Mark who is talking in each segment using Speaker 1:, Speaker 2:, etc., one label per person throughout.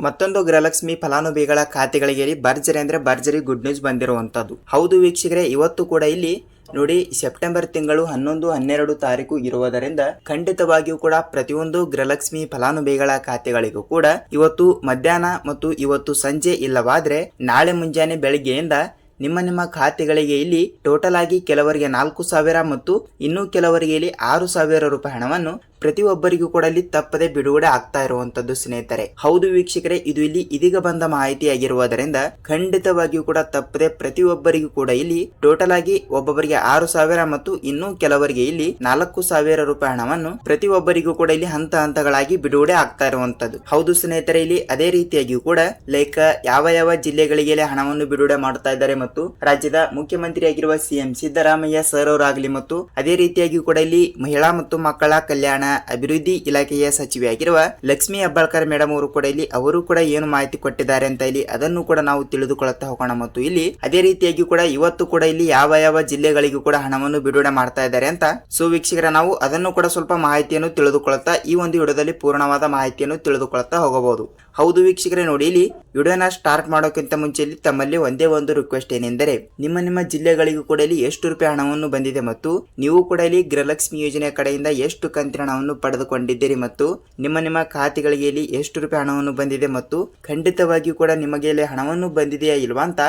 Speaker 1: ಮತ್ತೊಂದು ಗೃಹಲಕ್ಷ್ಮಿ ಫಲಾನುಭವಿಗಳ ಖಾತೆಗಳಿಗೆ ಭರ್ಜರಿ ಅಂದ್ರೆ ಭರ್ಜರಿ ಗುಡ್ ನ್ಯೂಸ್ ಬಂದಿರುವಂತದ್ದು ಹೌದು ವೀಕ್ಷಕರೇ, ಇವತ್ತು ಕೂಡ ಇಲ್ಲಿ ನೋಡಿ ಸೆಪ್ಟೆಂಬರ್ ತಿಂಗಳು ಹನ್ನೊಂದು, ಹನ್ನೆರಡು ತಾರೀಕು ಇರುವುದರಿಂದ ಖಂಡಿತವಾಗಿಯೂ ಕೂಡ ಪ್ರತಿಯೊಂದು ಗೃಹಲಕ್ಷ್ಮಿ ಫಲಾನುಭವಿಗಳ ಖಾತೆಗಳಿಗೂ ಕೂಡ ಇವತ್ತು ಮಧ್ಯಾಹ್ನ ಮತ್ತು ಇವತ್ತು ಸಂಜೆ ಇಲ್ಲವಾದ್ರೆ ನಾಳೆ ಮುಂಜಾನೆ ಬೆಳಗ್ಗೆಯಿಂದ ನಿಮ್ಮ ನಿಮ್ಮ ಖಾತೆಗಳಿಗೆ ಇಲ್ಲಿ ಟೋಟಲ್ ಆಗಿ ಕೆಲವರಿಗೆ ನಾಲ್ಕು ಸಾವಿರ ಮತ್ತು ಇನ್ನೂ ಕೆಲವರಿಗೆ ಇಲ್ಲಿ ಆರು ಸಾವಿರ ರೂಪಾಯಿ ಹಣವನ್ನು ಪ್ರತಿಯೊಬ್ಬರಿಗೂ ಕೂಡ ಇಲ್ಲಿ ತಪ್ಪದೆ ಬಿಡುಗಡೆ ಆಗ್ತಾ ಇರುವಂತದ್ದು ಸ್ನೇಹಿತರೆ. ಹೌದು ವೀಕ್ಷಕರೇ, ಇದು ಇಲ್ಲಿ ಇದೀಗ ಬಂದ ಮಾಹಿತಿ ಆಗಿರುವುದರಿಂದ ಖಂಡಿತವಾಗಿಯೂ ಕೂಡ ತಪ್ಪದೆ ಪ್ರತಿಯೊಬ್ಬರಿಗೂ ಕೂಡ ಇಲ್ಲಿ ಟೋಟಲ್ ಆಗಿ ಒಬ್ಬೊಬ್ಬರಿಗೆ ಆರು ಸಾವಿರ ಮತ್ತು ಇನ್ನು ಕೆಲವರಿಗೆ ಇಲ್ಲಿ ನಾಲ್ಕು ಸಾವಿರ ರೂಪಾಯಿ ಹಣವನ್ನು ಪ್ರತಿಯೊಬ್ಬರಿಗೂ ಕೂಡ ಇಲ್ಲಿ ಹಂತ ಹಂತಗಳಾಗಿ ಬಿಡುಗಡೆ ಆಗ್ತಾ ಇರುವಂತದ್ದು. ಹೌದು ಸ್ನೇಹಿತರೆ, ಇಲ್ಲಿ ಅದೇ ರೀತಿಯಾಗಿಯೂ ಕೂಡ ಲೈಕ್ ಯಾವ ಯಾವ ಜಿಲ್ಲೆಗಳಿಗೆ ಹಣವನ್ನು ಬಿಡುಗಡೆ ಮಾಡ್ತಾ ಇದ್ದಾರೆ ಮತ್ತು ರಾಜ್ಯದ ಮುಖ್ಯಮಂತ್ರಿಯಾಗಿರುವ ಸಿಎಂ ಸಿದ್ದರಾಮಯ್ಯ ಸರ್ ಅವರಾಗಲಿ ಮತ್ತು ಅದೇ ರೀತಿಯಾಗಿ ಕೂಡ ಇಲ್ಲಿ ಮಹಿಳಾ ಮತ್ತು ಮಕ್ಕಳ ಕಲ್ಯಾಣ ಅಭಿವೃದ್ಧಿ ಇಲಾಖೆಯ ಸಚಿವೆಯಾಗಿರುವ ಲಕ್ಷ್ಮಿ ಹೆಬ್ಬಾಳ್ಕರ್ ಮೇಡಮ್ ಅವರು ಕೂಡ ಇಲ್ಲಿ, ಅವರು ಕೂಡ ಏನು ಮಾಹಿತಿ ಕೊಟ್ಟಿದ್ದಾರೆ ಅಂತ ಇಲ್ಲಿ ಅದನ್ನು ಕೂಡ ನಾವು ತಿಳಿದುಕೊಳ್ಳುತ್ತಾ ಹೋಗೋಣ. ಮತ್ತು ಇಲ್ಲಿ ಅದೇ ರೀತಿಯಾಗಿ ಕೂಡ ಇವತ್ತು ಕೂಡ ಇಲ್ಲಿ ಯಾವ ಯಾವ ಜಿಲ್ಲೆಗಳಿಗೂ ಕೂಡ ಹಣವನ್ನು ಬಿಡುಗಡೆ ಮಾಡ್ತಾ ಇದ್ದಾರೆ ಅಂತ ಸೊ ವೀಕ್ಷಕರ, ನಾವು ಅದನ್ನು ಕೂಡ ಸ್ವಲ್ಪ ಮಾಹಿತಿಯನ್ನು ತಿಳಿದುಕೊಳ್ಳುತ್ತಾ ಈ ಒಂದು ವಿಡಿಯೋದಲ್ಲಿ ಪೂರ್ಣವಾದ ಮಾಹಿತಿಯನ್ನು ತಿಳಿದುಕೊಳ್ಳುತ್ತಾ ಹೋಗಬಹುದು. ಹೌದು ವೀಕ್ಷಕರೇ, ನೋಡಿ ಇಲ್ಲಿ ವಿಡಿಯೋನ ಸ್ಟಾರ್ಟ್ ಮಾಡೋಕ್ಕಿಂತ ಮುಂಚೆ ಇಲ್ಲಿ ತಮ್ಮಲ್ಲಿ ಒಂದೇ ಒಂದು ರಿಕ್ವೆಸ್ಟ್ ಏನೆಂದರೆ, ನಿಮ್ಮ ನಿಮ್ಮ ಜಿಲ್ಲೆಗಳಿಗೂ ಕೂಡ ಇಲ್ಲಿ ಎಷ್ಟು ರೂಪಾಯಿ ಹಣವನ್ನು ಬಂದಿದೆ ಮತ್ತು ನೀವು ಕೂಡ ಇಲ್ಲಿ ಗೃಹಲಕ್ಷ್ಮಿ ಯೋಜನೆ ಕಡೆಯಿಂದ ಎಷ್ಟು ಕಂತಿನ ಹಣವನ್ನು ಪಡೆದುಕೊಂಡಿದ್ದೀರಿ ಮತ್ತು ನಿಮ್ಮ ನಿಮ್ಮ ಖಾತೆಗಳಿಗೆ ಇಲ್ಲಿ ಎಷ್ಟು ರೂಪಾಯಿ ಹಣವನ್ನು ಬಂದಿದೆ ಮತ್ತು ಖಂಡಿತವಾಗಿಯೂ ಕೂಡ ನಿಮಗೆ ಇಲ್ಲಿ ಹಣವನ್ನು ಬಂದಿದೆಯಾ ಇಲ್ವಾ ಅಂತ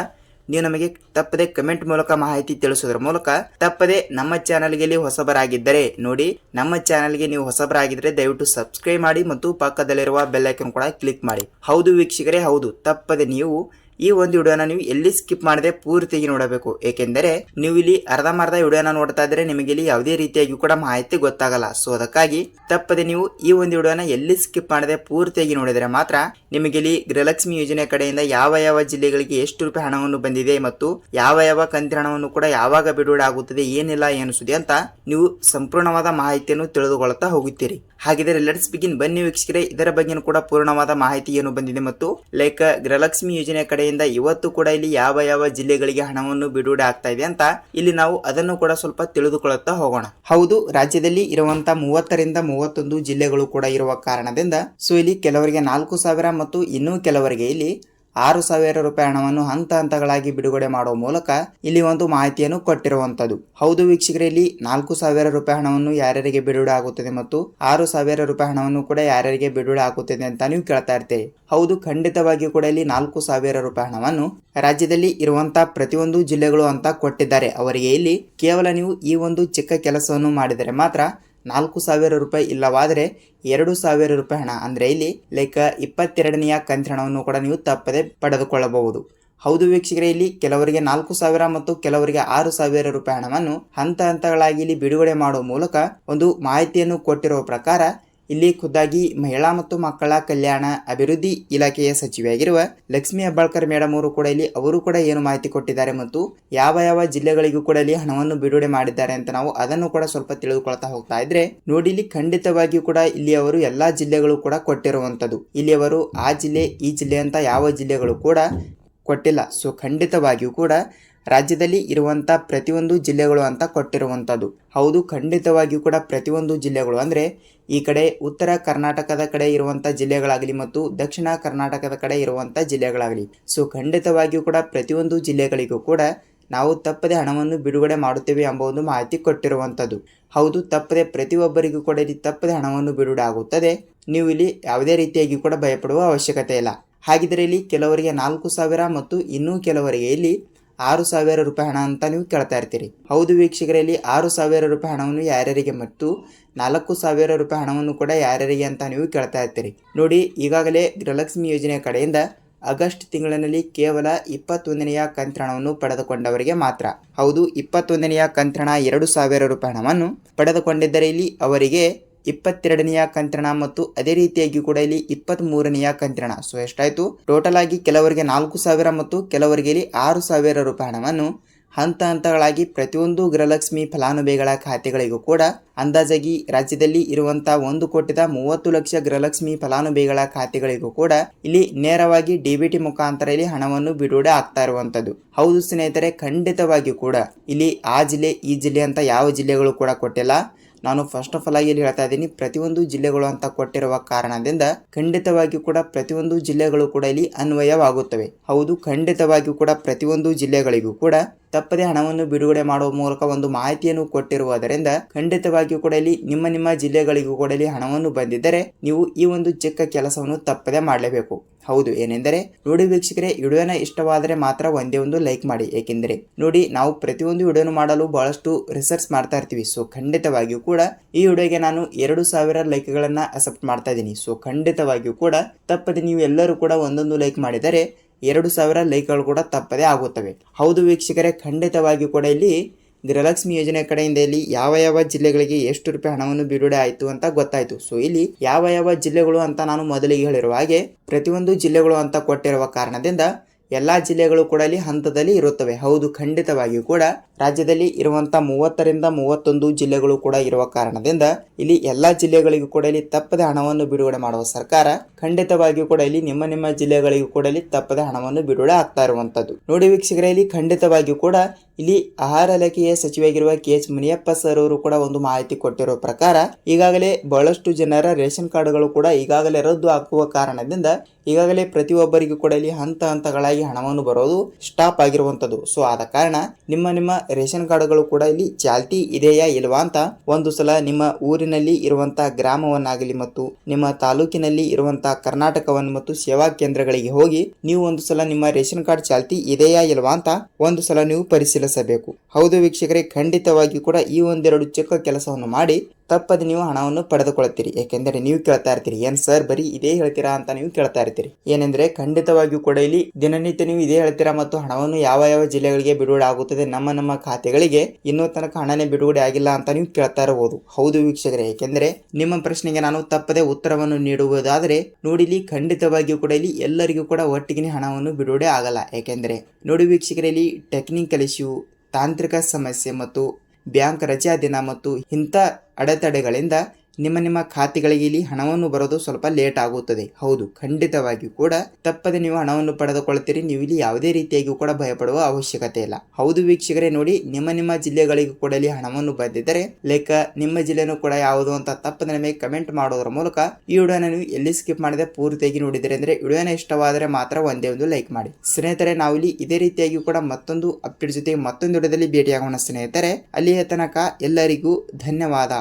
Speaker 1: ನೀವು ನಮಗೆ ತಪ್ಪದೆ ಕಮೆಂಟ್ ಮೂಲಕ ಮಾಹಿತಿ ತಿಳಿಸೋದ್ರ ಮೂಲಕ ತಪ್ಪದೆ ನಮ್ಮ ಚಾನಲ್ಗೆ ಇಲ್ಲಿ ಹೊಸಬರಾಗಿದ್ದರೆ ನೋಡಿ, ನಮ್ಮ ಚಾನಲ್ಗೆ ನೀವು ಹೊಸಬರಾಗಿದ್ದರೆ ದಯವಿಟ್ಟು ಸಬ್ಸ್ಕ್ರೈಬ್ ಮಾಡಿ ಮತ್ತು ಪಕ್ಕದಲ್ಲಿರುವ ಬೆಲ್ಲೈಕನ್ ಕೂಡ ಕ್ಲಿಕ್ ಮಾಡಿ. ಹೌದು ವೀಕ್ಷಕರೇ, ಹೌದು. ತಪ್ಪದೆ ನೀವು ಈ ಒಂದು ವಿಡಿಯೋನ ನೀವು ಎಲ್ಲಿ ಸ್ಕಿಪ್ ಮಾಡದೆ ಪೂರ್ತಿಯಾಗಿ ನೋಡಬೇಕು. ಏಕೆಂದರೆ ನೀವು ಇಲ್ಲಿ ಅರ್ಧಮರ್ಧ ವಿಡಿಯೋನ ನೋಡ್ತಾ ಇದ್ರೆ ನಿಮಗೆ ಇಲ್ಲಿ ಯಾವುದೇ ರೀತಿಯಾಗಿ ಕೂಡ ಮಾಹಿತಿ ಗೊತ್ತಾಗಲ್ಲ. ಸೊ ಅದಕ್ಕಾಗಿ ತಪ್ಪದೆ ನೀವು ಈ ಒಂದು ವಿಡಿಯೋನ ಎಲ್ಲಿ ಸ್ಕಿಪ್ ಮಾಡದೆ ಪೂರ್ತಿಯಾಗಿ ನೋಡಿದರೆ ಮಾತ್ರ ನಿಮಗೆ ಇಲ್ಲಿ ಗೃಹಲಕ್ಷ್ಮಿ ಯೋಜನೆ ಕಡೆಯಿಂದ ಯಾವ ಯಾವ ಜಿಲ್ಲೆಗಳಿಗೆ ಎಷ್ಟು ರೂಪಾಯಿ ಹಣವನ್ನು ಬಂದಿದೆ ಮತ್ತು ಯಾವ ಯಾವ ಕಂತಿನ ಹಣವನ್ನು ಕೂಡ ಯಾವಾಗ ಬಿಡುಗಡೆ ಆಗುತ್ತದೆ, ಏನಿಲ್ಲ ಏನಿಸುತ್ತೆ ಅಂತ ನೀವು ಸಂಪೂರ್ಣವಾದ ಮಾಹಿತಿಯನ್ನು ತಿಳಿದುಕೊಳ್ಳುತ್ತಾ ಹೋಗುತ್ತೀರಿ. ಹಾಗಿದ್ರೆ ಲೆಟ್ಸ್ ಬಿಗಿನ್. ಬನ್ನಿ ವೀಕ್ಷಕರೇ, ಇದರ ಬಗ್ಗೆನೂ ಕೂಡ ಪೂರ್ಣವಾದ ಮಾಹಿತಿ ಏನು ಬಂದಿದೆ ಮತ್ತು ಲೈಕ್ ಗೃಹಲಕ್ಷ್ಮಿ ಯೋಜನೆ ಕಡೆಯಿಂದ ಇವತ್ತು ಕೂಡ ಇಲ್ಲಿ ಯಾವ ಯಾವ ಜಿಲ್ಲೆಗಳಿಗೆ ಹಣವನ್ನು ಬಿಡುಗಡೆ ಆಗ್ತಾ ಇದೆ ಅಂತ ಇಲ್ಲಿ ನಾವು ಅದನ್ನು ಕೂಡ ಸ್ವಲ್ಪ ತಿಳಿದುಕೊಳ್ಳುತ್ತಾ ಹೋಗೋಣ. ಹೌದು, ರಾಜ್ಯದಲ್ಲಿ ಇರುವಂತ ಮೂವತ್ತರಿಂದ ಮೂವತ್ತೊಂದು ಜಿಲ್ಲೆಗಳು ಕೂಡ ಇರುವ ಕಾರಣದಿಂದ ಸೊ, ಇಲ್ಲಿ ಕೆಲವರಿಗೆ ನಾಲ್ಕು ಸಾವಿರ ಮತ್ತು ಇನ್ನೂ ಕೆಲವರಿಗೆ ಇಲ್ಲಿ ಆರು ಸಾವಿರ ರೂಪಾಯಿ ಹಣವನ್ನು ಹಂತ ಹಂತಗಳಾಗಿ ಬಿಡುಗಡೆ ಮಾಡುವ ಮೂಲಕ ಇಲ್ಲಿ ಒಂದು ಮಾಹಿತಿಯನ್ನು ಕೊಟ್ಟಿರುವಂತದ್ದು ಹೌದು ವೀಕ್ಷಕರೇ, ಇಲ್ಲಿ ನಾಲ್ಕು ಸಾವಿರ ರೂಪಾಯಿ ಹಣವನ್ನು ಯಾರ್ಯಾರಿಗೆ ಬಿಡುಗಡೆ ಆಗುತ್ತದೆ ಮತ್ತು ಆರು ಸಾವಿರ ರೂಪಾಯಿ ಹಣವನ್ನು ಕೂಡ ಯಾರ್ಯಾರಿಗೆ ಬಿಡುಗಡೆ ಆಗುತ್ತದೆ ಅಂತ ನೀವು ಕೇಳ್ತಾ ಇರ್ತೇವೆ ಹೌದು, ಖಂಡಿತವಾಗಿಯೂ ಕೂಡ ಇಲ್ಲಿ ನಾಲ್ಕು ಸಾವಿರ ರೂಪಾಯಿ ಹಣವನ್ನು ರಾಜ್ಯದಲ್ಲಿ ಇರುವಂತಹ ಪ್ರತಿಯೊಂದು ಜಿಲ್ಲೆಗಳು ಅಂತ ಕೊಟ್ಟಿದ್ದಾರೆ. ಅವರಿಗೆ ಇಲ್ಲಿ ಕೇವಲ ನೀವು ಈ ಒಂದು ಚಿಕ್ಕ ಕೆಲಸವನ್ನು ಮಾಡಿದರೆ ಮಾತ್ರ ನಾಲ್ಕು ಸಾವಿರ ರೂಪಾಯಿ ಇಲ್ಲವಾದರೆ ಎರಡು ಸಾವಿರ ರೂಪಾಯಿ ಹಣ. ಅಂದರೆ ಇಲ್ಲಿ ಲೈಕ್ ಇಪ್ಪತ್ತೆರಡನೆಯ ಕಂತಿನ ಹಣವನ್ನು ಕೂಡ ನೀವು ತಪ್ಪದೆ ಪಡೆದುಕೊಳ್ಳಬಹುದು. ಹೌದು ವೀಕ್ಷಕರೇ, ಇಲ್ಲಿ ಕೆಲವರಿಗೆ ನಾಲ್ಕು ಸಾವಿರ ಮತ್ತು ಕೆಲವರಿಗೆ ಆರು ಸಾವಿರ ರೂಪಾಯಿ ಹಣವನ್ನು ಹಂತ ಹಂತಗಳಾಗಿ ಇಲ್ಲಿ ಬಿಡುಗಡೆ ಮಾಡುವ ಮೂಲಕ ಒಂದು ಮಾಹಿತಿಯನ್ನು ಕೊಟ್ಟಿರುವ ಪ್ರಕಾರ ಇಲ್ಲಿ ಖುದ್ದಾಗಿ ಮಹಿಳಾ ಮತ್ತು ಮಕ್ಕಳ ಕಲ್ಯಾಣ ಅಭಿವೃದ್ಧಿ ಇಲಾಖೆಯ ಸಚಿವೆಯಾಗಿರುವ ಲಕ್ಷ್ಮೀ ಹೆಬ್ಬಾಳ್ಕರ್ ಮೇಡಮ್ ಅವರು ಕೂಡ ಇಲ್ಲಿ, ಅವರು ಕೂಡ ಏನು ಮಾಹಿತಿ ಕೊಟ್ಟಿದ್ದಾರೆ ಮತ್ತು ಯಾವ ಯಾವ ಜಿಲ್ಲೆಗಳಿಗೂ ಕೂಡ ಇಲ್ಲಿ ಹಣವನ್ನು ಬಿಡುಗಡೆ ಮಾಡಿದ್ದಾರೆ ಅಂತ ನಾವು ಅದನ್ನು ಕೂಡ ಸ್ವಲ್ಪ ತಿಳಿದುಕೊಳ್ತಾ ಹೋಗ್ತಾ ಇದ್ರೆ, ನೋಡಿ ಇಲ್ಲಿ ಖಂಡಿತವಾಗಿಯೂ ಕೂಡ ಇಲ್ಲಿ ಅವರು ಎಲ್ಲಾ ಜಿಲ್ಲೆಗಳು ಕೂಡ ಕೊಟ್ಟಿರುವಂತದ್ದು ಇಲ್ಲಿ ಅವರು ಆ ಜಿಲ್ಲೆ, ಈ ಜಿಲ್ಲೆ ಅಂತ ಯಾವ ಜಿಲ್ಲೆಗಳು ಕೂಡ ಕೊಟ್ಟಿಲ್ಲ. ಸೊ ಖಂಡಿತವಾಗಿಯೂ ಕೂಡ ರಾಜ್ಯದಲ್ಲಿ ಇರುವಂಥ ಪ್ರತಿಯೊಂದು ಜಿಲ್ಲೆಗಳು ಅಂತ ಕೊಟ್ಟಿರುವಂಥದ್ದು. ಹೌದು, ಖಂಡಿತವಾಗಿಯೂ ಕೂಡ ಪ್ರತಿಯೊಂದು ಜಿಲ್ಲೆಗಳು. ಅಂದರೆ ಈ ಕಡೆ ಉತ್ತರ ಕರ್ನಾಟಕದ ಕಡೆ ಇರುವಂಥ ಜಿಲ್ಲೆಗಳಾಗಲಿ ಮತ್ತು ದಕ್ಷಿಣ ಕರ್ನಾಟಕದ ಕಡೆ ಇರುವಂಥ ಜಿಲ್ಲೆಗಳಾಗಲಿ. ಸೊ ಖಂಡಿತವಾಗಿಯೂ ಕೂಡ ಪ್ರತಿಯೊಂದು ಜಿಲ್ಲೆಗಳಿಗೂ ಕೂಡ ನಾವು ತಪ್ಪದೆ ಹಣವನ್ನು ಬಿಡುಗಡೆ ಮಾಡುತ್ತೇವೆ ಎಂಬ ಒಂದು ಮಾಹಿತಿ ಕೊಟ್ಟಿರುವಂಥದ್ದು. ಹೌದು, ತಪ್ಪದೆ ಪ್ರತಿಯೊಬ್ಬರಿಗೂ ಕೂಡ ಇಲ್ಲಿ ತಪ್ಪದೆ ಹಣವನ್ನು ಬಿಡುಗಡೆ ಆಗುತ್ತದೆ. ನೀವು ಇಲ್ಲಿ ಯಾವುದೇ ರೀತಿಯಾಗಿ ಕೂಡ ಭಯಪಡುವ ಅವಶ್ಯಕತೆ ಇಲ್ಲ. ಹಾಗಿದ್ರೆ ಇಲ್ಲಿ ಕೆಲವರಿಗೆ ನಾಲ್ಕು ಸಾವಿರ ಮತ್ತು ಇನ್ನೂ ಕೆಲವರಿಗೆ ಇಲ್ಲಿ ಆರು ಸಾವಿರ ರೂಪಾಯಿ ಹಣ ಅಂತ ನೀವು ಕೇಳ್ತಾ ಇರ್ತೀರಿ. ಹೌದು ವೀಕ್ಷಕರಲ್ಲಿ ಆರು ಸಾವಿರ ರೂಪಾಯಿ ಹಣವನ್ನು ಯಾರ್ಯಾರಿಗೆ ಮತ್ತು ನಾಲ್ಕು ಸಾವಿರ ರೂಪಾಯಿ ಹಣವನ್ನು ಕೂಡ ಯಾರ್ಯಾರಿಗೆ ಅಂತ ನೀವು ಕೇಳ್ತಾ ಇರ್ತೀರಿ. ನೋಡಿ, ಈಗಾಗಲೇ ಗೃಹಲಕ್ಷ್ಮಿ ಯೋಜನೆ ಕಡೆಯಿಂದ ಆಗಸ್ಟ್ ತಿಂಗಳಿನಲ್ಲಿ ಕೇವಲ ಇಪ್ಪತ್ತೊಂದನೆಯ ಕಂತ್ರಣವನ್ನು ಪಡೆದುಕೊಂಡವರಿಗೆ ಮಾತ್ರ. ಹೌದು, ಇಪ್ಪತ್ತೊಂದನೆಯ ಕಂತ್ರಣ ಎರಡು ಸಾವಿರ ರೂಪಾಯಿ ಹಣವನ್ನು ಪಡೆದುಕೊಂಡಿದ್ದರೆ ಇಲ್ಲಿ ಅವರಿಗೆ ಇಪ್ಪತ್ತೆರಡನೆಯ ಕಂತ್ರಣ ಮತ್ತು ಅದೇ ರೀತಿಯಾಗಿ ಕೂಡ ಇಲ್ಲಿ ಇಪ್ಪತ್ತ್ ಮೂರನೆಯ ಕಂತ್ರಣ. ಸೊ ಎಷ್ಟಾಯಿತು? ಟೋಟಲ್ ಆಗಿ ಕೆಲವರಿಗೆ ನಾಲ್ಕು ಸಾವಿರ ಮತ್ತು ಕೆಲವರಿಗೆ ಇಲ್ಲಿ ಆರು ಸಾವಿರ ರೂಪಾಯಿ ಹಣವನ್ನು ಹಂತ ಹಂತಗಳಾಗಿ ಪ್ರತಿಯೊಂದು ಗೃಹಲಕ್ಷ್ಮಿ ಫಲಾನುಭವಿಗಳ ಖಾತೆಗಳಿಗೂ ಕೂಡ ಅಂದಾಜಾಗಿ ರಾಜ್ಯದಲ್ಲಿ ಇರುವಂತಹ ಒಂದು ಕೋಟಿದ ಮೂವತ್ತು ಲಕ್ಷ ಗೃಹಲಕ್ಷ್ಮಿ ಫಲಾನುಭವಿಗಳ ಖಾತೆಗಳಿಗೂ ಕೂಡ ಇಲ್ಲಿ ನೇರವಾಗಿ ಡಿಬಿಟಿ ಮುಖಾಂತರ ಇಲ್ಲಿ ಹಣವನ್ನು ಬಿಡುಗಡೆ ಆಗ್ತಾ ಇರುವಂತದ್ದು ಹೌದು ಸ್ನೇಹಿತರೆ, ಖಂಡಿತವಾಗಿಯೂ ಕೂಡ ಇಲ್ಲಿ ಆ ಜಿಲ್ಲೆ, ಈ ಜಿಲ್ಲೆ ಅಂತ ಯಾವ ಜಿಲ್ಲೆಗಳು ಕೂಡ ಕೊಟ್ಟಿಲ್ಲ. ನಾನು ಫಸ್ಟ್ ಆಫ್ ಆಲ್ ಆಗಿ ಇಲ್ಲಿ ಹೇಳ್ತಾ ಇದ್ದೀನಿ, ಪ್ರತಿಯೊಂದು ಜಿಲ್ಲೆಗಳು ಅಂತ ಕೊಟ್ಟಿರುವ ಕಾರಣದಿಂದ ಖಂಡಿತವಾಗಿಯೂ ಕೂಡ ಪ್ರತಿಯೊಂದು ಜಿಲ್ಲೆಗಳು ಕೂಡ ಇಲ್ಲಿ ಅನ್ವಯವಾಗುತ್ತವೆ. ಹೌದು, ಖಂಡಿತವಾಗಿಯೂ ಕೂಡ ಪ್ರತಿಯೊಂದು ಜಿಲ್ಲೆಗಳಿಗೂ ಕೂಡ ತಪ್ಪದೆ ಹಣವನ್ನು ಬಿಡುಗಡೆ ಮಾಡುವ ಮೂಲಕ ಒಂದು ಮಾಹಿತಿಯನ್ನು ಕೊಟ್ಟಿರುವುದರಿಂದ ಖಂಡಿತವಾಗಿಯೂ ಕೂಡ ಇಲ್ಲಿ ನಿಮ್ಮ ನಿಮ್ಮ ಜಿಲ್ಲೆಗಳಿಗೂ ಕೂಡ ಇಲ್ಲಿ ಹಣವನ್ನು ಬಂದಿದ್ದರೆ ನೀವು ಈ ಒಂದು ಚಿಕ್ಕ ಕೆಲಸವನ್ನು ತಪ್ಪದೆ ಮಾಡಲೇಬೇಕು. ಹೌದು, ಏನೆಂದರೆ ನೋಡಿ ವೀಕ್ಷಕರೇ ವಿಡಿಯೋನ ಇಷ್ಟವಾದರೆ ಮಾತ್ರ ಒಂದೇ ಒಂದು ಲೈಕ್ ಮಾಡಿ. ಏಕೆಂದರೆ ನೋಡಿ, ನಾವು ಪ್ರತಿಯೊಂದು ವಿಡಿಯೋನು ಮಾಡಲು ಬಹಳಷ್ಟು ರಿಸರ್ಚ್ ಮಾಡ್ತಾ ಇರ್ತೀವಿ. ಸೊ, ಖಂಡಿತವಾಗಿಯೂ ಕೂಡ ಈ ವಿಡಿಯೋಗೆ ನಾನು ಎರಡು ಸಾವಿರ ಲೈಕ್ಗಳನ್ನು ಅಕ್ಸೆಪ್ಟ್ ಮಾಡ್ತಾ ಇದ್ದೀನಿ. ಸೊ, ಖಂಡಿತವಾಗಿಯೂ ಕೂಡ ತಪ್ಪದೆ ನೀವು ಎಲ್ಲರೂ ಕೂಡ ಒಂದೊಂದು ಲೈಕ್ ಮಾಡಿದರೆ ಎರಡು ಸಾವಿರ ಲೈಕ್ಗಳು ಕೂಡ ತಪ್ಪದೇ ಆಗುತ್ತವೆ. ಹೌದು ವೀಕ್ಷಕರೇ ಖಂಡಿತವಾಗಿ ಕೂಡ ಇಲ್ಲಿ ಗೃಹಲಕ್ಷ್ಮಿ ಯೋಜನೆ ಕಡೆಯಿಂದ ಇಲ್ಲಿ ಯಾವ ಯಾವ ಜಿಲ್ಲೆಗಳಿಗೆ ಎಷ್ಟು ರೂಪಾಯಿ ಹಣವನ್ನು ಬಿಡುಗಡೆ ಆಯಿತು ಅಂತ ಗೊತ್ತಾಯಿತು. ಸೊ ಇಲ್ಲಿ ಯಾವ ಯಾವ ಜಿಲ್ಲೆಗಳು ಅಂತ ನಾನು ಮೊದಲಿಗೆ ಹೇಳಿರುವ ಹಾಗೆ, ಪ್ರತಿಯೊಂದು ಜಿಲ್ಲೆಗಳು ಅಂತ ಕೊಟ್ಟಿರುವ ಕಾರಣದಿಂದ ಎಲ್ಲಾ ಜಿಲ್ಲೆಗಳು ಕೂಡ ಇಲ್ಲಿ ಹಂತದಲ್ಲಿ ಇರುತ್ತವೆ. ಹೌದು, ಖಂಡಿತವಾಗಿಯೂ ಕೂಡ ರಾಜ್ಯದಲ್ಲಿ ಇರುವಂತ ಮೂವತ್ತರಿಂದ ಮೂವತ್ತೊಂದು ಜಿಲ್ಲೆಗಳು ಕೂಡ ಇರುವ ಕಾರಣದಿಂದ ಇಲ್ಲಿ ಎಲ್ಲಾ ಜಿಲ್ಲೆಗಳಿಗೂ ಕೂಡ ಇಲ್ಲಿ ತಪ್ಪದೆ ಹಣವನ್ನು ಬಿಡುಗಡೆ ಮಾಡುವ ಸರ್ಕಾರ ಖಂಡಿತವಾಗಿಯೂ ಕೂಡ ಇಲ್ಲಿ ನಿಮ್ಮ ನಿಮ್ಮ ಜಿಲ್ಲೆಗಳಿಗೂ ಕೂಡ ಇಲ್ಲಿ ತಪ್ಪದೆ ಹಣವನ್ನು ಬಿಡುಗಡೆ ಆಗ್ತಾ ಇರುವಂತದ್ದು. ನೋಡಿ ವೀಕ್ಷಕರೇ, ಇಲ್ಲಿ ಖಂಡಿತವಾಗಿಯೂ ಕೂಡ ಇಲ್ಲಿ ಆಹಾರ ಇಲಾಖೆಯ ಸಚಿವರಾಗಿರುವ ಕೆ ಎಚ್ ಮುನಿಯಪ್ಪ ಸರ್ ಅವರು ಕೂಡ ಒಂದು ಮಾಹಿತಿ ಕೊಟ್ಟಿರುವ ಪ್ರಕಾರ ಈಗಾಗಲೇ ಬಹಳಷ್ಟು ಜನರ ರೇಷನ್ ಕಾರ್ಡ್ಗಳು ಕೂಡ ಈಗಾಗಲೇ ರದ್ದು ಹಾಕುವ ಕಾರಣದಿಂದ ಈಗಾಗಲೇ ಪ್ರತಿಯೊಬ್ಬರಿಗೂ ಕೂಡ ಇಲ್ಲಿ ಹಂತ ಹಂತಗಳಾಗಿ ಹಣವನ್ನು ಬರೋದು ಸ್ಟಾಪ್ ಆಗಿರುವಂತದ್ದು. ಸೊ, ಆದ ಕಾರಣ ನಿಮ್ಮ ನಿಮ್ಮ ರೇಷನ್ ಕಾರ್ಡ್ಗಳು ಕೂಡ ಇಲ್ಲಿ ಚಾಲ್ತಿ ಇದೆಯಾ ಇಲ್ವಾ ಅಂತ ಒಂದು ಸಲ ನಿಮ್ಮ ಊರಿನಲ್ಲಿ ಇರುವಂತಹ ಗ್ರಾಮವನ್ನಾಗಲಿ ಮತ್ತು ನಿಮ್ಮ ತಾಲೂಕಿನಲ್ಲಿ ಇರುವಂತಹ ಕರ್ನಾಟಕವನ್ನು ಮತ್ತು ಸೇವಾ ಕೇಂದ್ರಗಳಿಗೆ ಹೋಗಿ ನೀವು ಒಂದು ಸಲ ನಿಮ್ಮ ರೇಷನ್ ಕಾರ್ಡ್ ಚಾಲ್ತಿ ಇದೆಯಾ ಇಲ್ವಾ ಅಂತ ಒಂದು ಸಲ ನೀವು ಪರಿಶೀಲಿಸಬೇಕು. ಹೌದು ವೀಕ್ಷಕರೇ ಖಂಡಿತವಾಗಿ ಕೂಡ ಈ ಒಂದೆರಡು ಚಿಕ್ಕ ಕೆಲಸವನ್ನು ಮಾಡಿ ತಪ್ಪದೆ ನೀವು ಹಣವನ್ನು ಪಡೆದುಕೊಳ್ಳುತ್ತೀರಿ. ಏಕೆಂದರೆ ನೀವು ಕೇಳ್ತಾ ಇರ್ತೀರಿ, ಏನ್ ಸರ್, ಬರೀ ಇದೇ ಹೇಳ್ತೀರಾ ಅಂತ ನೀವು ಕೇಳ್ತಾ ಇರ್ತೀರಿ. ಏನೆಂದ್ರೆ ಖಂಡಿತವಾಗಿಯೂ ಕೂಡ ಇಲ್ಲಿ ದಿನನಿತ್ಯ ನೀವು ಇದೇ ಹೇಳ್ತೀರಾ ಮತ್ತು ಹಣವನ್ನು ಯಾವ ಯಾವ ಜಿಲ್ಲೆಗಳಿಗೆ ಬಿಡುಗಡೆ ಆಗುತ್ತದೆ, ನಮ್ಮ ನಮ್ಮ ಖಾತೆಗಳಿಗೆ ಇನ್ನೂ ತನಕ ಹಣನೇ ಬಿಡುಗಡೆ ಆಗಿಲ್ಲ ಅಂತ ನೀವು ಕೇಳ್ತಾ ಇರಬಹುದು. ಹೌದು ವೀಕ್ಷಕರೇ, ಏಕೆಂದರೆ ನಿಮ್ಮ ಪ್ರಶ್ನೆಗೆ ನಾನು ತಪ್ಪದೆ ಉತ್ತರವನ್ನು ನೀಡುವುದಾದರೆ ನೋಡಿಲಿ ಖಂಡಿತವಾಗಿಯೂ ಕೂಡ ಇಲ್ಲಿ ಎಲ್ಲರಿಗೂ ಕೂಡ ಒಟ್ಟಿಗೆ ಹಣವನ್ನು ಬಿಡುಗಡೆ ಆಗಲ್ಲ. ಏಕೆಂದರೆ ನೋಡಿ ವೀಕ್ಷಕರಲ್ಲಿ ಟೆಕ್ನಿಕಲ್ ಇಶ್ಯೂ ತಾಂತ್ರಿಕ ಸಮಸ್ಯೆ ಮತ್ತು ಬ್ಯಾಂಕ್ ರಜಾ ದಿನ ಮತ್ತು ಇಂಥ ಅಡೆತಡೆಗಳಿಂದ ನಿಮ್ಮ ನಿಮ್ಮ ಖಾತೆಗಳಿಗೆ ಇಲ್ಲಿ ಹಣವನ್ನು ಬರೋದು ಸ್ವಲ್ಪ ಲೇಟ್ ಆಗುತ್ತದೆ. ಹೌದು, ಖಂಡಿತವಾಗಿಯೂ ಕೂಡ ತಪ್ಪದೆ ನೀವು ಹಣವನ್ನು ಪಡೆದುಕೊಳ್ಳುತ್ತೀರಿ. ನೀವು ಇಲ್ಲಿ ಯಾವುದೇ ರೀತಿಯಾಗಿಯೂ ಕೂಡ ಭಯಪಡುವ ಅವಶ್ಯಕತೆ ಇಲ್ಲ. ಹೌದು ವೀಕ್ಷಕರೇ, ನೋಡಿ, ನಿಮ್ಮ ನಿಮ್ಮ ಜಿಲ್ಲೆಗಳಿಗೂ ಕೂಡ ಇಲ್ಲಿ ಹಣವನ್ನು ಬಂದಿದ್ದರೆ ಲೈಕ್ ನಿಮ್ಮ ಜಿಲ್ಲೆನೂ ಕೂಡ ಯಾವುದು ಅಂತ ತಪ್ಪದೆ ನಮಗೆ ಕಮೆಂಟ್ ಮಾಡೋದ್ರ ಮೂಲಕ ಈ ವಿಡಿಯೋನ ನೀವು ಎಲ್ಲಿ ಸ್ಕಿಪ್ ಮಾಡದೆ ಪೂರ್ತಿಯಾಗಿ ನೋಡಿದರೆ ಅಂದ್ರೆ, ವಿಡಿಯೋನ ಇಷ್ಟವಾದರೆ ಮಾತ್ರ ಒಂದೇ ಒಂದು ಲೈಕ್ ಮಾಡಿ. ಸ್ನೇಹಿತರೆ, ನಾವು ಇಲ್ಲಿ ಇದೇ ರೀತಿಯಾಗಿ ಕೂಡ ಮತ್ತೊಂದು ಅಪ್ಡೇಟ್ ಜೊತೆ ಮತ್ತೊಂದು ವಿಡಿಯೋದಲ್ಲಿ ಭೇಟಿಯಾಗೋಣ. ಸ್ನೇಹಿತರೆ, ಅಲ್ಲಿಯ ತನಕ ಎಲ್ಲರಿಗೂ ಧನ್ಯವಾದ.